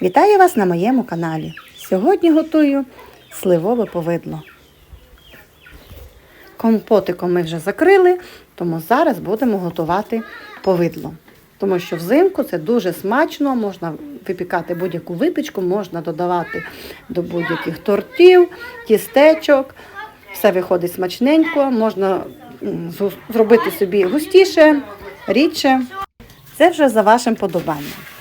Вітаю вас на моєму каналі. Сьогодні готую сливове повидло. Компотиком ми вже закрили, тому зараз будемо готувати повидло. Тому що взимку це дуже смачно, можна випікати будь-яку випічку, можна додавати до будь-яких тортів, тістечок. Все виходить смачненько, можна зробити собі густіше, рідше. Це вже за вашим подобанням.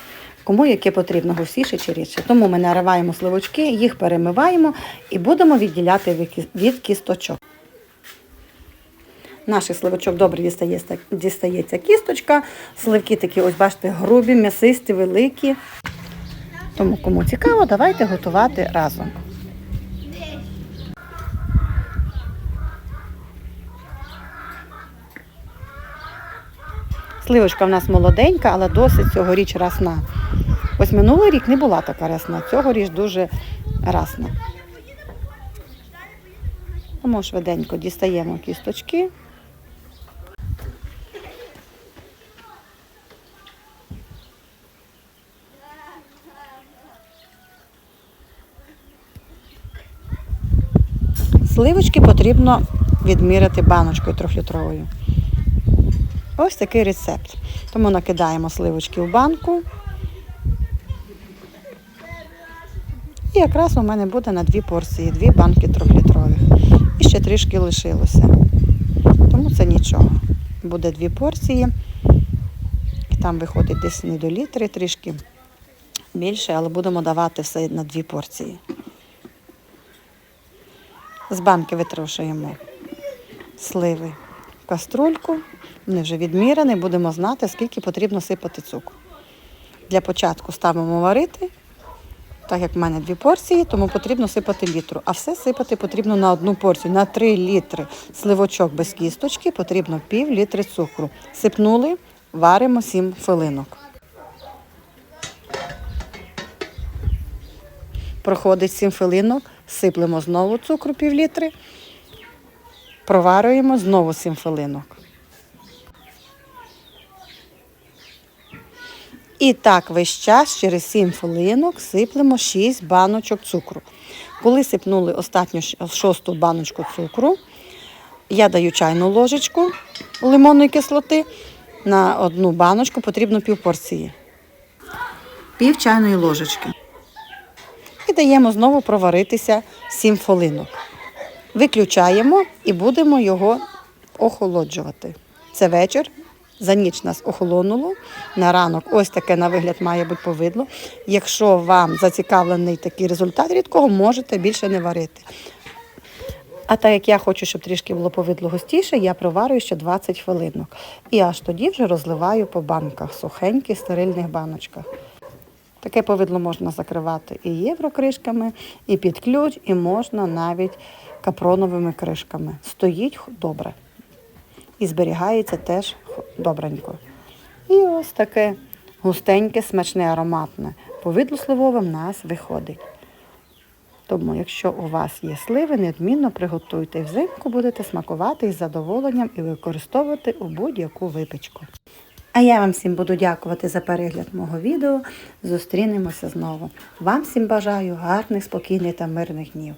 Кому яке потрібно густіше чи рідше. Тому ми нариваємо сливочки, їх перемиваємо і будемо відділяти від кісточок. Наших сливочок добре дістається, дістається кісточка. Сливки такі, ось бачите, грубі, м'ясисті, великі. Тому кому цікаво, давайте готувати разом. Сливочка в нас молоденька, але досить цьогоріч рясна. Ось минулий рік не була така рясна, цьогоріч дуже рясна. Тому швиденько дістаємо кісточки. Сливочки потрібно відміряти баночкою трьохлітровою. Ось такий рецепт. Тому накидаємо сливочки в банку. І якраз у мене буде на дві порції, дві банки трьохлітрових. І ще трішки лишилося. Тому це нічого. Буде дві порції. І там виходить десь не до літри, трішки більше, але будемо давати все на дві порції. З банки витрушуємо сливи каструльку. Вони вже відміряні, будемо знати, скільки потрібно сипати цукру. Для початку ставимо варити, так як в мене дві порції, тому потрібно сипати літру. А все сипати потрібно на одну порцію, на 3 літри сливочок без кісточки потрібно пів літри цукру. Сипнули, варимо 7 хвилинок. Проходить 7 хвилинок, сиплемо знову цукру пів літри, проварюємо знову 7 хвилинок. І так весь час через 7 хвилинок сиплемо 6 баночок цукру. Коли сипнули останню шосту баночку цукру, я даю чайну ложечку лимонної кислоти. На одну баночку потрібно пів порції. Пів чайної ложечки. І даємо знову проваритися 7 хвилинок. Виключаємо і будемо його охолоджувати. Це вечір. За ніч нас охолонуло. На ранок ось таке на вигляд має бути повидло. Якщо вам зацікавлений такий результат рідкого, можете більше не варити. А так як я хочу, щоб трішки було повидло густіше, я проварюю ще 20 хвилинок. І аж тоді вже розливаю по банках, сухеньких стерильних баночках. Таке повидло можна закривати і єврокришками, і під ключ, і можна навіть капроновими кришками. Стоїть добре. І зберігається теж добренько. І ось таке густеньке, смачне, ароматне повидло сливове в нас виходить. Тому, якщо у вас є сливи, неодмінно приготуйте. І взимку будете смакувати із задоволенням і використовувати у будь-яку випічку. А я вам всім буду дякувати за перегляд мого відео. Зустрінемося знову. Вам всім бажаю гарних, спокійних та мирних днів.